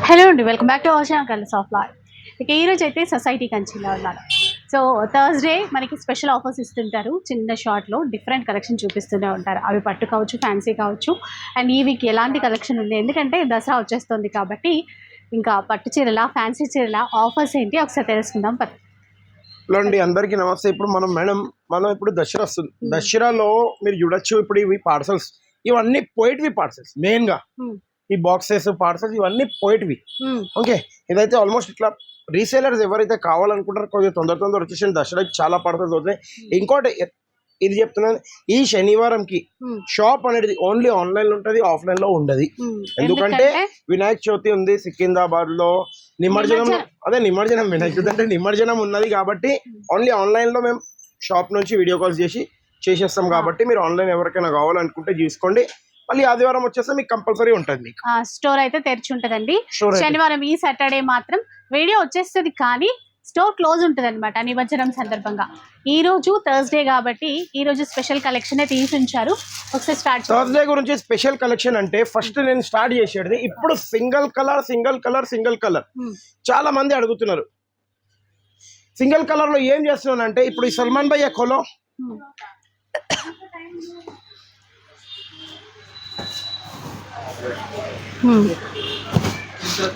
Hello అండి welcome back to Ocean Colours of Life ఇక ఈ రోజు అయితే సొసైటీ కంచిలో ఉన్నారు సో థర్స్డే మనకి స్పెషల్ ఆఫర్స్ ఇస్తుంటారు. చిన్న షార్ట్లో డిఫరెంట్ కలెక్షన్ చూపిస్తూనే ఉంటారు. అవి పట్టు కావచ్చు ఫ్యాన్సీ కావచ్చు. అండ్ ఈ వీక్ ఎలాంటి కలెక్షన్ ఉంది? ఎందుకంటే దసరా వచ్చేస్తుంది కాబట్టి ఇంకా పట్టు చీరల ఫ్యాన్సీ చీరల ఆఫర్స్ ఏంటి ఒకసారి తెలుసుకుందాం పద. హలో అండి అందరికీ నమస్తే. ఇప్పుడు మనం మేడం మనం ఇప్పుడు దసరా వస్తుంది. దసరాలో మీరు చూడొచ్చు ఇప్పుడు ఇవి పార్సల్స్ ఇవన్నీ పోయిట్వి పార్సల్స్ మెయిన్గా. Hmm. ఈ బాక్సెస్ పార్సల్స్ ఇవన్నీ పోయిట్వి. ఓకే. ఇదైతే ఆల్మోస్ట్ ఇట్లా రీసేలర్స్ ఎవరైతే కావాలనుకుంటారో కొంచెం తొందర తొందర వచ్చేసి దసరాకి చాలా పార్సల్స్ అవుతాయి ఇంకోటి ఇది చెప్తున్నాను ఈ శనివారంకి. షాప్ అనేది ఓన్లీ ఆన్లైన్లో ఉంటుంది ఆఫ్లైన్లో ఉండదు. ఎందుకంటే వినాయక చవితి ఉంది సికింద్రాబాద్లో నిమజ్జనం నిమజ్జనం. అదే నిమజ్జనం వినాయక చవితి అంటే నిమజ్జనం ఉన్నది కాబట్టి ఓన్లీ ఆన్లైన్లో మేము షాప్ నుంచి వీడియో కాల్స్ చేసి చేసేస్తాం కాబట్టి మీరు ఆన్లైన్ ఎవరికైనా కావాలనుకుంటే చూసుకోండి. మళ్ళీ ఆదివారం వచ్చేస్తే మీకు కంపల్సరీ ఉంటుంది మీకు. స్టోర్ అయితే తెరిచి ఉంటుందండి. శనివారం ఈ సాటర్డే మాత్రం వీడియో వచ్చేస్తుంది కానీ స్టోర్ క్లోజ్ ఉంటుంది అనమాట నిమజ్జనం సందర్భంగా. ఈ రోజు థర్స్డే కాబట్టి ఈ రోజు స్పెషల్ కలెక్షన్ తీసి ఉంచారు. ఒకసారి స్టార్ట్ థర్స్డే గురించి స్పెషల్ కలెక్షన్ అంటే ఫస్ట్ నేను స్టార్ట్ చేసేది ఇప్పుడు single colour single colour single colour. చాలా మంది అడుగుతున్నారు. సింగిల్ కలర్లో ఏం చేస్తున్నాను అంటే ఇప్పుడు ఈ సల్మాన్ భయ్య ఖోలో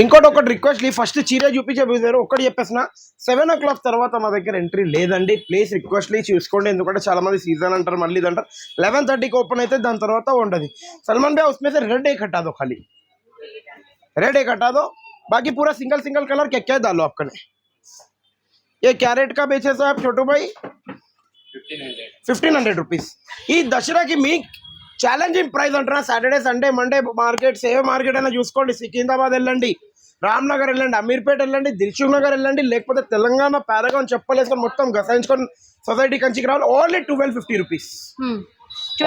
ఇంకోటి ఒకటి రిక్వెస్ట్ ఫస్ట్ చీర చూపించే చూసారు ఒకటి చెప్పేసిన సెవెన్ ఓ క్లాక్ తర్వాత మా దగ్గర ఎంట్రీ లేదండి ప్లీజ్ రిక్వెస్ట్లీ చూసుకోండి ఎందుకంటే చాలా మంది సీజన్ అంటారు మళ్ళీ ఇది అంటారు లెవెన్ థర్టీకి ఓపెన్ అయితే దాని తర్వాత ఉండదు సల్మాన్ भाई उसमें से रेड एक हटा दो खाली रेड एक हटा दो बाकी पूरा सिंगल सिंगल कलर क्या क्या डालो आपने ये क्या रेट का बेचे साहब छोटू भाई ఫిఫ్టీన్ హండ్రెడ్ రూపీస్ ఈ దసరాకి మీ ఛాలెంజింగ్ ప్రైస్ అంటున్నా సాటర్డే సండే మండే మార్కెట్స్ ఏ మార్కెట్ అయినా చూసుకోండి. సికింద్రాబాద్ వెళ్ళండి రామ్నగర్ వెళ్ళండి అమీర్పేట వెళ్ళండి దిల్సుఖ్ నగర్ వెళ్ళండి లేకపోతే తెలంగాణ పారగాన్ చెప్పలేసుకొని మొత్తం గసాయించుకొని సొసైటీ కంచికి రావాలి. Only twelve fifty rupees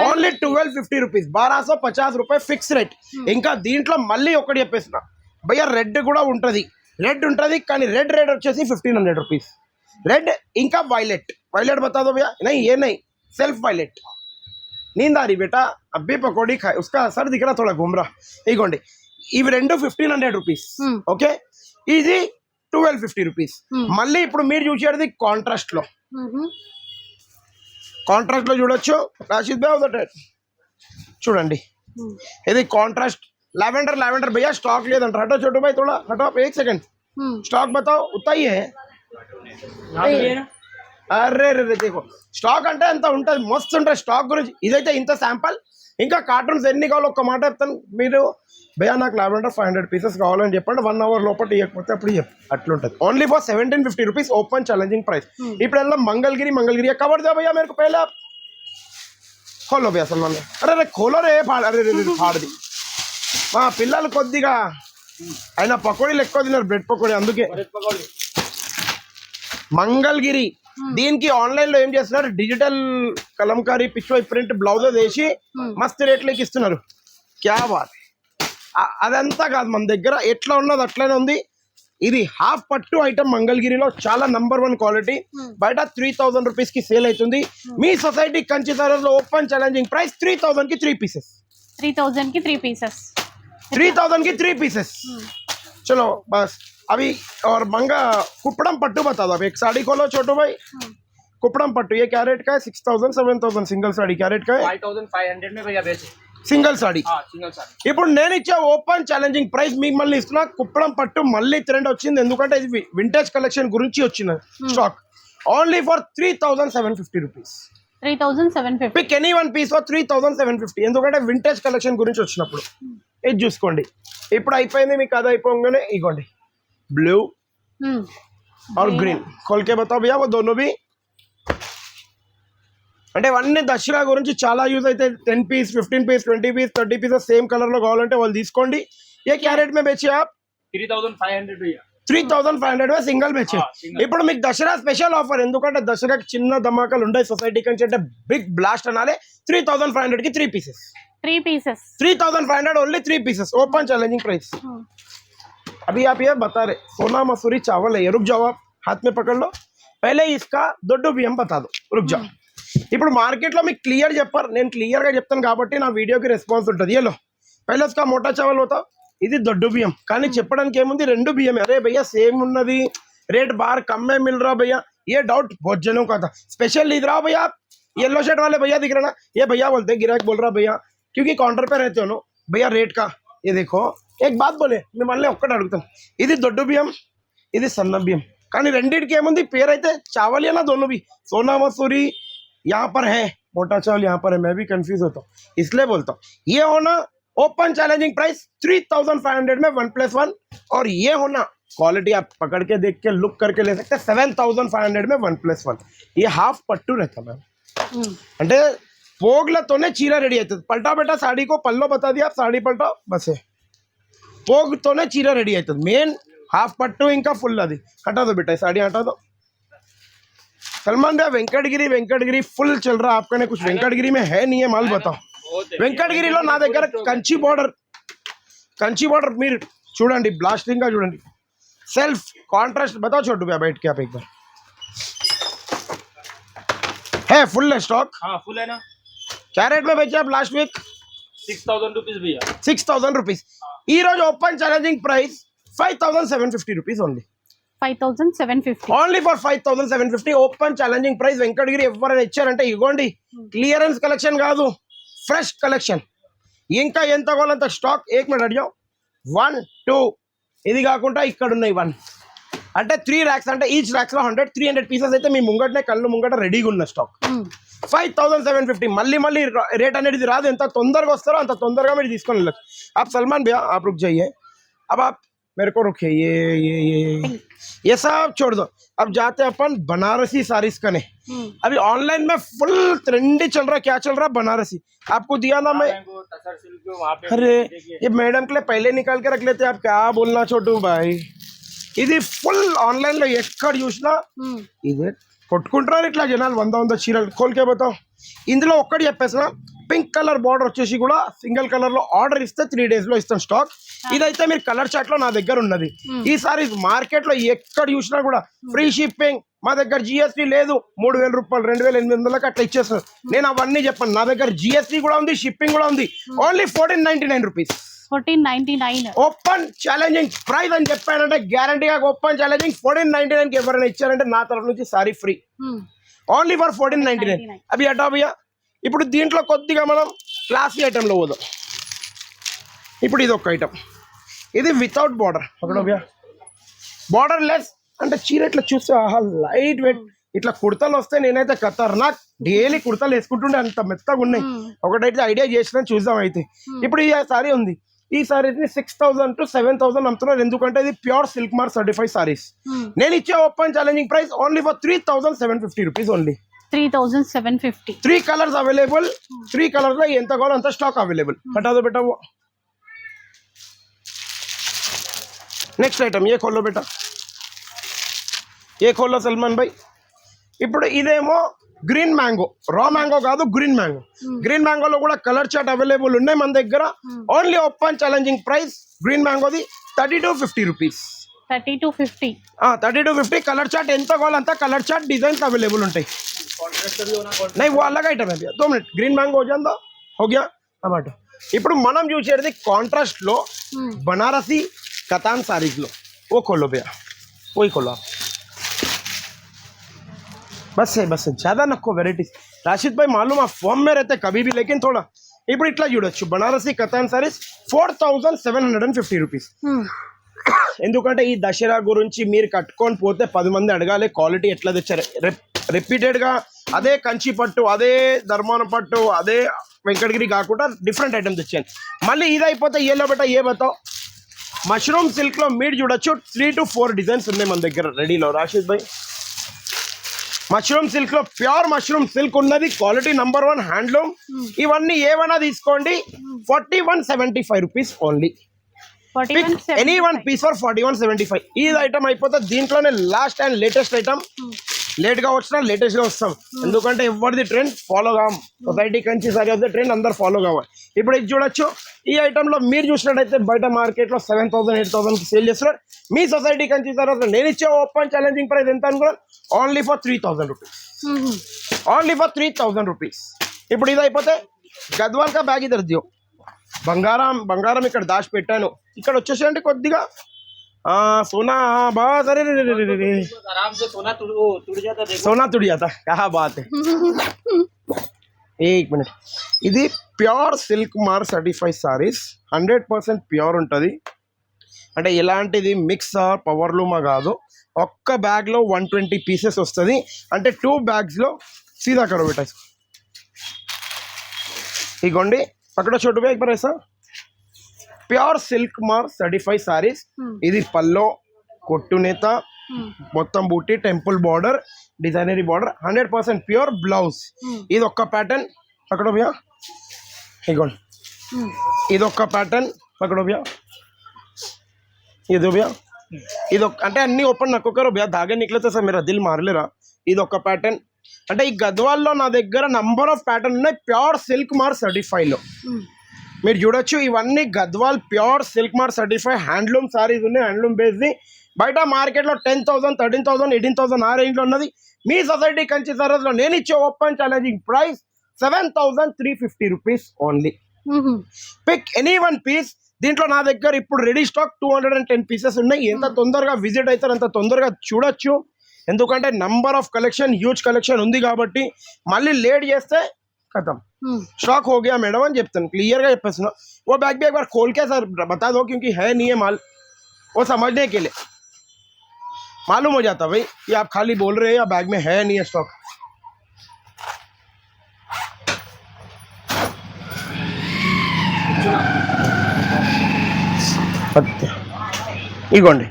only twelve fifty rupees బారాసో పచాస్ రూపాయ ఫిక్స్ రేట్ ఇంకా దీంట్లో మళ్ళీ ఒకటి చెప్పేసిన భయ్య రెడ్ కూడా ఉంటుంది. రెడ్ ఉంటుంది కానీ రెడ్ రేట్ వచ్చేసి ఫిఫ్టీన్ హండ్రెడ్ రూపీస్ రెడ్ ఇంకా వైలెట్ వైలెట్ బతాదో భయ్యా? నై ఏ నై? సెల్ఫ్ వైలెట్ నీంద రీ బేటా అబ్బే పకోడీ ఖాయ్ ఉస్కా అసర్ థోడా గుమ్రా. ఇగోండి ఇవి రెండు ఫిఫ్టీన్ హండ్రెడ్ రూపీస్ ఓకే? ఇది టువెల్వ్ ఫిఫ్టీ రూపీస్ మళ్ళీ ఇప్పుడు మీరు చూసేది కాంట్రాస్ట్లో. కాంట్రాస్ట్లో చూడొచ్చు. రాషిద్ బే చూడండి. Hmm. ఇది కాంట్రాస్ట్ లెవెండర్ లావెండర్ భయ్యా స్టాక్ లేదంట. హటో చోటు భయ్ తోడా. హటో ఎయిట్ సెకండ్ స్టాక్ బతావు ఉత్తాయి అరే రే తీకో. స్టాక్ అంటే ఎంత ఉంటుంది? మస్తు ఉంటుంది స్టాక్ గురించి. ఇదైతే ఇంత శాంపుల్. ఇంకా కార్టూన్స్ ఎన్ని కావాలో ఒక్క మాట చెప్తాను. మీరు భయా నాకు లాబెండర్ ఫైవ్ హండ్రెడ్ పీసెస్ కావాలని చెప్పండి. వన్ అవర్ లోపల ఇవ్వకపోతే అప్పుడు అట్లుంటుంది. Only for seventeen fifty rupees open challenging price ఇప్పుడల్లా Mangalagiri Mangalagiri cover దా భయ్యా మీరు పేల హోలో భయ్యా సల్మాన్ అరే రే ఖోలో రే పాడ అరే రే పాడది. మా పిల్లలు కొద్దిగా ఆయన పకోడీలు ఎక్కువ తిన్నారు బ్రెడ్ పకోడీ అందుకే. మంగళగిరి. దీనికి ఆన్లైన్లో ఏం చేస్తున్నారు? Digital Kalamkari pitch print blouses వేసి మస్తు రేట్లకి ఇస్తున్నారు. క్యా బాత్. అదంతా కాదు మన దగ్గర ఎట్లా ఉన్నది అట్లనే ఉంది. ఇది హాఫ్ పట్టు ఐటమ్ మంగళగిరిలో చాలా నంబర్ వన్ క్వాలిటీ. బయట త్రీ థౌసండ్ రూపీస్కి సేల్ అవుతుంది. మీ సొసైటీ కంచి సరస్లో ఓపెన్ ఛాలెంజింగ్ ప్రైస్ త్రీ థౌసండ్కి త్రీ పీసెస్. త్రీ థౌసండ్కి త్రీ పీసెస్. త్రీ థౌసండ్కి త్రీ పీసెస్. చలో బస్. अभी और मंगा कुपड़म पट्टू बता दो अब एक साड़ी खोलो छोटू भाई कुपड़म पट्टू ये क्या रेट का है six thousand seven thousand single sari क्या रेट का है फाइव थाउजेंड फाइव हंड्रेड में भैया बेचे సింగిల్ సాడీ हाँ सिंगल साड़ी ఇప్పుడు నేను ఇచ్చే ఓపెన్ ఛాలెంజింగ్ ప్రైస్ మీకు మళ్ళీ ఇస్తున్నా కుప్పడం పట్టు మళ్ళీ ట్రెండ్ వచ్చింది ఎందుకంటే ఇది వింటేజ్ కలెక్షన్ గురించి వచ్చిన stock only for three thousand seven fifty rupees three thousand seven fifty pick any one piece three thousand seven fifty ఎందుకంటే వింటేజ్ కలెక్షన్ గురించి వచ్చినప్పుడు ఇది చూసుకోండి ఇప్పుడు అయిపోయింది మీకు అది అయిపోగానే ఇగోండి బ్లూ और ग्रीन खोल के बताओ भैया वो दोनों भी అంటే ఇవన్నీ దసరా గురించి చాలా యూజ్ అయితే ten piece fifteen piece twenty piece thirty pieces same colour లో కావాలంటే వాళ్ళు తీసుకోండి ఏ క్యారెట్ మే బేచి ఆప్ थ्री थाउजेंड फाइव हंड्रेड भैया three thousand five hundred single బేచే ఆ, single. ఇప్పుడు మీకు దసరా స్పెషల్ ఆఫర్ ఎందుకంటే దసరాకి చిన్న ధమాకాలు ఉంటాయి సొసైటీ కంచి అంటే బిగ్ బ్లాస్ట్ అనాలి త్రీ థౌసండ్ ఫైవ్ హండ్రెడ్ కి three pieces three pieces three thousand five hundred only three pieces open challenging price अभी आप यह बता रहे, सोना मसूरी चावल है ये, रुक जाओ आप, हाथ में पकड़ लो। पहले इसका दुड भी हम बता दो, रुक जाओ। इप्ड मार्केट क्लीयर न न्लीयर का वीडियो की रेस्पास्ट उठा पहले उसका मोटा चावल होता इधर दुड बिह्य का रे बिह्य अरे भैया सेम उ रेट बार कमे मिल रहा भैया ये डाउट बहुत जनों का था स्पेशल इधर आओ भैया आप येलो शर्ट वाले भैया दिख रहे ना ये भैया बोलते गिराक बोल रहा भैया क्योंकि काउंटर पे रहते हो ना भैया रेट का ये देखो एक बात बोले మిమ్మల్ని ఒక్కటి అడుగుతాం ఇది దొడ్డు బియ్యం ఇది సన్న బియ్యం కానీ రెండింటికి ఏముంది పేరు అయితే चावल या ना दोनों भी सोना मसूरी यहाँ पर है मोटा चावल यहाँ पर है मैं भी कंफ्यूज होता हूँ इसलिए बोलता हूँ ये होना open challenging price three thousand five hundred में वन प्लस वन और ये होना क्वालिटी आप पकड़ के देख के लुक करके ले सकते हैं सेवन थाउजेंड फाइव हंड्रेड में वन प्लस वन ये हाफ పట్టు रहता मैम మ్మ్. అంటే పోగులతోనే చీర రెడీ అవుతుంది పల్టా బెటా సాడీకో పల్లో బతా దియా సాడీ పల్టా బసే పోగుతోనే చీర రెడీ అవుతుంది మెయిన్ హాఫ్ పట్టు ఇంకా ఫుల్ అది हटा दो बेटा साड़ी हटा दो सलमान भैया వెంకటగిరి వెంకటగిరి ఫుల్ चल रहा आपका कुछ వెంకటగిరి में है नहीं है माल बताओ వెంకటగిరిలో నా దగ్గర కంచి బార్డర్ కంచి బార్డర్ మీరు చూడండి బ్లాస్టింగ్ గా చూడండి సెల్ఫ్ కాంట్రాస్ట్ बताओ छोटू भैया बैठ के आप एक बार है फुल है स्टॉक हाँ फुल है ना क्या रेट में बेचे आप last week six thousand rupees ఈ రోజు open challenging price five thousand seven fifty rupees only five thousand seven fifty only for five thousand seven fifty open challenging price Venkatagiri ఎవరైనా ఇచ్చారంటే ఇవ్వండి క్లియరెన్స్ కలెక్షన్ కాదు fresh collection ఇంకా ఎంత కావాలంత stock ఏక్ మినిట్ అడిగాం వన్ టూ ఇది కాకుండా ఇక్కడ ఉన్నాయి వన్ అంటే త్రీ ర్యాక్స్ అంటే ఈచ్ ర్యాక్స్లో హండ్రెడ్ త్రీ హండ్రెడ్ పీసెస్ అయితే మీ ముంగటనే కళ్ళు ముంగట రెడీగా ఉన్న stock five thousand seven fifty మళ్ళీ మళ్ళీ రేట్ అనేది రాదు ఎంత తొందరగా వస్తారో అంత తొందరగా మీరు తీసుకొని వెళ్ళచ్చు आप सलमान भैया आप रुक जाइए अब आप मेरे को रुकिए ये ये ये ये ये सब छोड़ दो अब जाते हैं अपन बनारसी साड़ीज कने अभी ऑनलाइन में फुल ट्रेंडी चल रहा है क्या चल रहा है बनारसी आपको दिया ना मैं टसर सिल्क वहाँ पे अरे देखिए ये मैडम के लिए पहले निकाल के रख लेते आप क्या बोलना छोटू भाई ఇది ఫుల్ ఆన్లైన్ లో ఎక్కడ చూసినా ఇదే కొట్టుకుంటున్నారు ఇట్లా జనాలు. వంద వంద చీరలు కోల్కే పోతాం. ఇందులో ఒక్కటి చెప్పేసిన పింక్ కలర్ బార్డర్ వచ్చేసి కూడా సింగిల్ కలర్లో ఆర్డర్ ఇస్తే త్రీ డేస్లో ఇస్తాం స్టాక్. ఇదైతే మీరు కలర్ చాట్లో నా దగ్గర ఉన్నది. ఈసారి మార్కెట్లో ఎక్కడ చూసినా కూడా ఫ్రీ షిప్పింగ్ మా దగ్గర జిఎస్టీ లేదు. మూడు వేల రూపాయలు రెండు వేల ఎనిమిది వందలకి అట్లా ఇచ్చేస్తాను నేను అవన్నీ చెప్పాను. నా దగ్గర జిఎస్టీ కూడా ఉంది షిప్పింగ్ కూడా ఉంది. Only fourteen ninety nine rupees fourteen ninety nine. Open challenging price అని చెప్పానంటే గ్యారంటీగా ఓపెన్ ఛాలెంజింగ్ ఫోర్టీన్ నైన్టీ నైన్కి ఎవరైనా ఇచ్చారంటే నా తరఫు నుంచి sari free only for fourteen ninety nine 99. అవి అటా భయ్యా ఇప్పుడు దీంట్లో కొద్దిగా మనం క్లాసీ ఐటెంలో పోదాం. ఇప్పుడు ఇది ఒక ఐటమ్ ఇది వితౌట్ బార్డర్ ఒకటో భయ్యా బార్డర్ లెస్ అంటే చీర ఇట్లా చూస్తే ఆహా లైట్ వెయిట్ ఇట్లా కుర్తలు వస్తే నేనైతే ఖతర్నాక్. డైలీ కుర్తలు వేసుకుంటుండే అంత మెత్తగా ఉన్నాయి. ఒకటైతే ఐడియా చేసిన చూద్దాం అయితే. ఇప్పుడు ఈ సారీ ఉంది. ఈ సారీస్ని six thousand to seven thousand అమ్ముతున్నారు ఎందుకంటే ఇది pure silk mark certified saris నేను ఇచ్చే open challenging price only for three thousand seven fifty rupees only three thousand seven fifty three colours available three కలర్స్లో ఎంత కావాలో అంత స్టాక్ అవైలబుల్ బట్ అదో బెటర్ నెక్స్ట్ ఐటమ్ ఏ కోల్లో బెటర్ ఏ కోల్లో సల్మాన్ భాయ్? ఇప్పుడు ఇదేమో గ్రీన్ మ్యాంగో రా మ్యాంగో కాదు గ్రీన్ మ్యాంగో గ్రీన్ మ్యాంగోలో కూడా కలర్ చాట్ అవైలబుల్ ఉన్నాయి మన దగ్గర only open challenging price green మ్యాంగోది thirty two fifty rupees thirty two fifty thirty two fifty colour chart ఎంత కావాలంత కలర్ చాట్ డిజైన్స్ అవైలబుల్ ఉంటాయి contrast भी होना नहीं वो अलग आइटम है भैया दो मिनट ग्रीन मैंगो हो जाए हो गया టమాటో ఇప్పుడు మనం చూసేది కాంట్రాస్ట్ లో बनारसी कतान साड़ीज लो वो खोलो भैया वही खोलो బస్ బస్ చాలా నాకు వెరైటీస్ రాషిద్ భాయ్ మాలూమ్ ఆ ఫామ్ మే రైతే కబీ బి లేకిన్ తోడా ఇప్పుడు ఇట్లా చూడొచ్చు Banarasi Katan saris four thousand seven hundred and fifty rupees ఎందుకంటే ఈ దసరా గురించి మీరు కట్టుకొని పోతే పది మంది అడగాలి క్వాలిటీ ఎట్లా తెచ్చారు రిపీటెడ్గా అదే కంచి పట్టు అదే ధర్మాన పట్టు అదే వెంకటగిరి కాకుండా డిఫరెంట్ ఐటమ్ తెచ్చాను మళ్ళీ ఇది అయిపోతే ఏలో బెట్ట ఏ బతావు మష్రూమ్ సిల్క్లో మీరు చూడొచ్చు త్రీ టు ఫోర్ డిజైన్స్ ఉన్నాయి మన దగ్గర రెడీలో రాషిద్ భాయ్ మష్రూమ్ సిల్క్లో ప్యూర్ మష్రూమ్ సిల్క్ ఉన్నది. క్వాలిటీ నంబర్ వన్ హ్యాండ్లూమ్ ఇవన్నీ ఏమైనా తీసుకోండి. Forty one seventy five rupees only any one piece for forty one seventy five ఈ ఐటమ్ అయిపోతే దీంట్లోనే లాస్ట్ అండ్ లేటెస్ట్ ఐటమ్ లేట్గా వచ్చినా లేటెస్ట్గా వస్తాం. ఎందుకంటే ఎవరిది ట్రెండ్ ఫాలో కావం సొసైటీ కంచి సరి ట్రెండ్ అందరు ఫాలో కావాలి. ఇప్పుడు ఇది చూడొచ్చు. ఈ ఐటమ్ లో మీరు చూసినట్టయితే బయట మార్కెట్ లో సెవెన్ థౌసండ్ ఎయిట్ థౌసండ్ కి సేల్ చేస్తున్నారు మీ సొసైటీ కంచి తర్వాత నేను ఇచ్చే ఓపెన్ ఛాలెంజింగ్ ప్రైస్ ఎంత అనుకున్నాను only for three thousand rupees only for three thousand rupees ఇప్పుడు ఇది అయిపోతే గద్వాల్ కా బ్యాగ్ ఇద్దరు దియో బంగారం బంగారం ఇక్కడ దాచి పెట్టాను ఇక్కడ వచ్చేసేయండి కొద్దిగా ఆ, సోనా బా సరే రే, రే, రే, రే, రే. आराम से सोना तुड़ वो टूट जाता देखो सोना तुड़ जाता क्या बात है एक మినిట్ ఇది pure silk mark certified saris hundred percent pure ఉంటుంది. అంటే ఎలాంటిది? మిక్స్ పవర్ లూమా కాదు. ఒక్క బ్యాగ్లో వన్ ట్వంటీ పీసెస్ వస్తుంది. అంటే టూ బ్యాగ్స్లో సీదా కరో బేటా ఇగోండి. అక్కడ చోటు bag పరేసా pure silk mark certified saris Hmm. ఇది పల్లో కొట్టు నేత Hmm. మొత్తం బూటీ temple border. Designery border hundred percent pure blouse. ఇది ఒక్క ప్యాటర్న్ అక్కడ భయ్యా ఇగోండి. ఇది ఒక్క ప్యాటర్న్ అక్కడ భయ్యా ఇది భయ్యా ఇది అంటే అన్ని ఓపెన్ నక్కొక్కరు భయ్యా దాగే నిక్లతే సార్ మీరు దిల్ మారలేరా? ఇది ఒక ప్యాటర్న్ అంటే ఈ గద్వాల్లో నా దగ్గర నంబర్ ఆఫ్ ప్యాటర్న్ ఉన్నాయి. ప్యూర్ సిల్క్ మార్ సర్టిఫైడ్లో Hmm. మీరు చూడొచ్చు ఇవన్నీ Gadwal pure silk mark certify handloom saris ఉన్నాయి హ్యాండ్లూమ్ బేస్ది బయట మార్కెట్లో ten thousand thirteen thousand eighteen thousand ఆ రేంజ్లో ఉన్నది మీ సొసైటీ కంచి సరస్లో నేను ఇచ్చే open challenging price seven thousand three fifty rupees only Mhm. Pick any one piece దీంట్లో నా దగ్గర ఇప్పుడు ready stock two hundred and ten pieces ఉన్నాయి ఎంత తొందరగా విజిట్ అవుతారు అంత తొందరగా చూడొచ్చు ఎందుకంటే number of collection huge collection ఉంది కాబట్టి మళ్ళీ లేట్ చేస్తే కథం Hmm. स्टॉक हो गया मैडम అని చెప్తాను క్లియర్గా చెప్పేస్తున్నా वो बैग भी एक बार खोल के सर बता दो क्योंकि है नहीं है माल वो समझने के लिए मालूम हो जाता भाई कि आप खाली बोल रहे हैं या बैग में है नहीं है स्टॉक ఇగోండి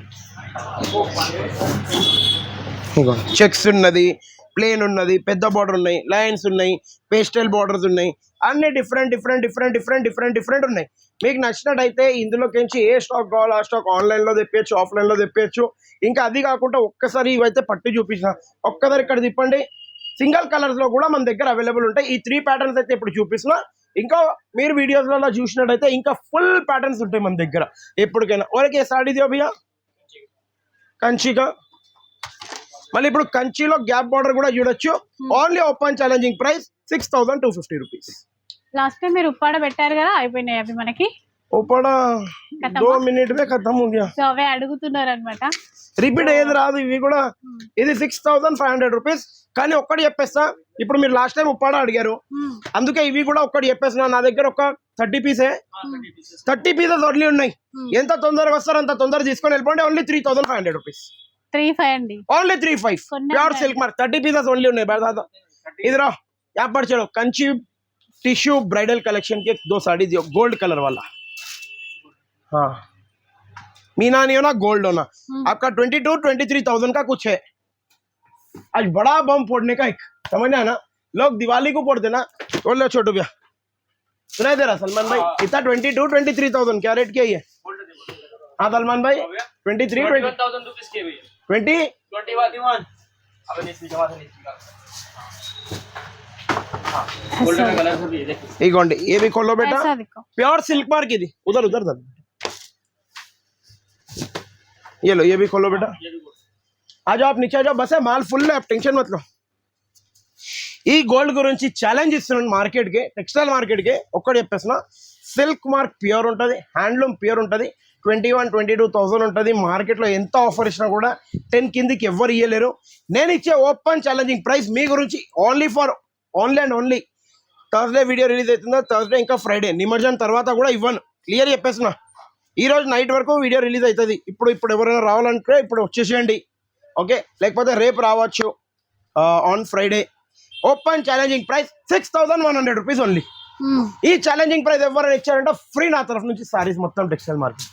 ఇగోండి చెక్స్ ఉన్నది ప్లేన్ ఉన్నది పెద్ద బార్డర్ ఉన్నాయి లైన్స్ ఉన్నాయి పేస్టల్ బార్డర్స్ ఉన్నాయి అన్ని different different different different different different ఉన్నాయి మీకు నచ్చినట్టయితే ఇందులోకించి ఏ స్టాక్ కావాలో ఆ స్టాక్ ఆన్లైన్లో తెప్పచ్చు ఆఫ్లైన్లో తెప్పచ్చు ఇంకా అది కాకుండా ఒక్కసారి ఇవైతే పట్టు చూపించిన ఒక్కసారి ఇక్కడ తిప్పండి. సింగిల్ కలర్స్లో కూడా మన దగ్గర అవైలబుల్ ఉంటాయి. ఈ త్రీ ప్యాటర్న్స్ అయితే ఇప్పుడు చూపిస్తున్నా. ఇంకా మీరు వీడియోస్లలో చూసినట్టయితే ఇంకా ఫుల్ ప్యాటర్న్స్ ఉంటాయి మన దగ్గర. ఎప్పటికైనా. ఓకే సాడీ దియో భయ్యా. కంచిగా మళ్ళీ ఇప్పుడు కంచిలో గ్యాప్ బార్డర్ కూడా చూడొచ్చు. Only open challenging price six thousand two fifty rupees last time మీరు ఉప్పాడ పెట్టారు కదా అయిపోయినాయి అవి మనకి. మినిట్ ఖతం అవే అడుగుతున్నారు అనమాట రిపీట్ అయ్యేది రాదు ఇవి కూడా ఇది six thousand five hundred rupees కానీ ఒక్కటి చెప్పేస్తా ఇప్పుడు మీరు లాస్ట్ టైం ఉప్పాడ అడిగారు. అందుకే ఇవి కూడా ఒక్కటి చెప్పేస్తున్నా నా దగ్గర ఒక థర్టీ పీసే థర్టీ పీసెస్ ఓన్లీ ఉన్నాయి. ఎంత తొందరగా వస్తారు అంత తొందరగా తీసుకొని వెళ్ళిపోండి only three thousand five hundred rupees three five అండి. Only three five pure silk mark thirty pieces only ఉన్నాయి ఇది ఇదిరా యాప్ కంచి టిష్యూ బ్రైడల్ కలెక్షన్కి దో సాడీ గోల్డ్ కలర్ వల్ల हाँ। मीना नहीं होना गोल्ड होना आपका twenty two twenty three thousand का कुछ है। आज बड़ा बम फोड़ने का एक समझना ना? लोग दिवाली को फोड़ देना बोल लो छोटू भैया। सुनाई दे रहा सलमान भाई? इतना twenty two twenty three thousand क्या रेट क्या है हाँ सलमान भाई? ट्वेंटी थ्री ट्वेंटी ये भी खोलो बेटा। प्योर सिल्क मार की थी उधर उधर उधर ये लो ये भी खोलो बेटा ये भी गोल्ड आ जाओ आप नीचे आ जाओ बस है माल फुल है आप टेंशन मत लो ఈ గోల్డ్ గురించి ఛాలెంజ్ ఇస్తున్నాను మార్కెట్కి టెక్స్టైల్ మార్కెట్కి ఒక్కటి చెప్పేసిన సిల్క్ మార్క్ ప్యూర్ ఉంటుంది హ్యాండ్లూమ్ ప్యూర్ ఉంటుంది twenty one twenty two thousand ఉంటుంది మార్కెట్లో ఎంత ఆఫర్ ఇచ్చినా కూడా టెన్ కిందికి ఎవ్వరు ఇవ్వలేరు నేను ఇచ్చే ఓపెన్ ఛాలెంజింగ్ ప్రైస్ మీ గురించి only for only and only Thursday video release అవుతుందో థర్స్డే ఇంకా ఫ్రైడే నిమజ్జనం తర్వాత కూడా ఇవ్వను క్లియర్ చెప్పేస్తున్నా ఈ రోజు నైట్ వరకు వీడియో రిలీజ్ అవుతుంది ఇప్పుడు ఇప్పుడు ఎవరైనా రావాలంటే ఇప్పుడు వచ్చేసేయండి. ఓకే లేకపోతే రేపు రావచ్చు. On Friday open challenging price six thousand one hundred rupees only. ఈ ఛాలెంజింగ్ ప్రైస్ ఎవరైనా ఇచ్చారంటే ఫ్రీ నా తరఫు నుంచి సారీస్ మొత్తం టెక్స్టైల్ మార్కెట్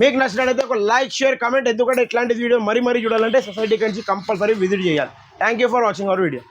మీకు నచ్చినట్లయితే ఒక లైక్ షేర్ కామెంట్ ఎందుకంటే ఇట్లాంటి వీడియో మరీ మరీ చూడాలంటే సొసైటీ నుంచి కంపల్సరీ విజిట్ చేయాలి. Thank you for watching our video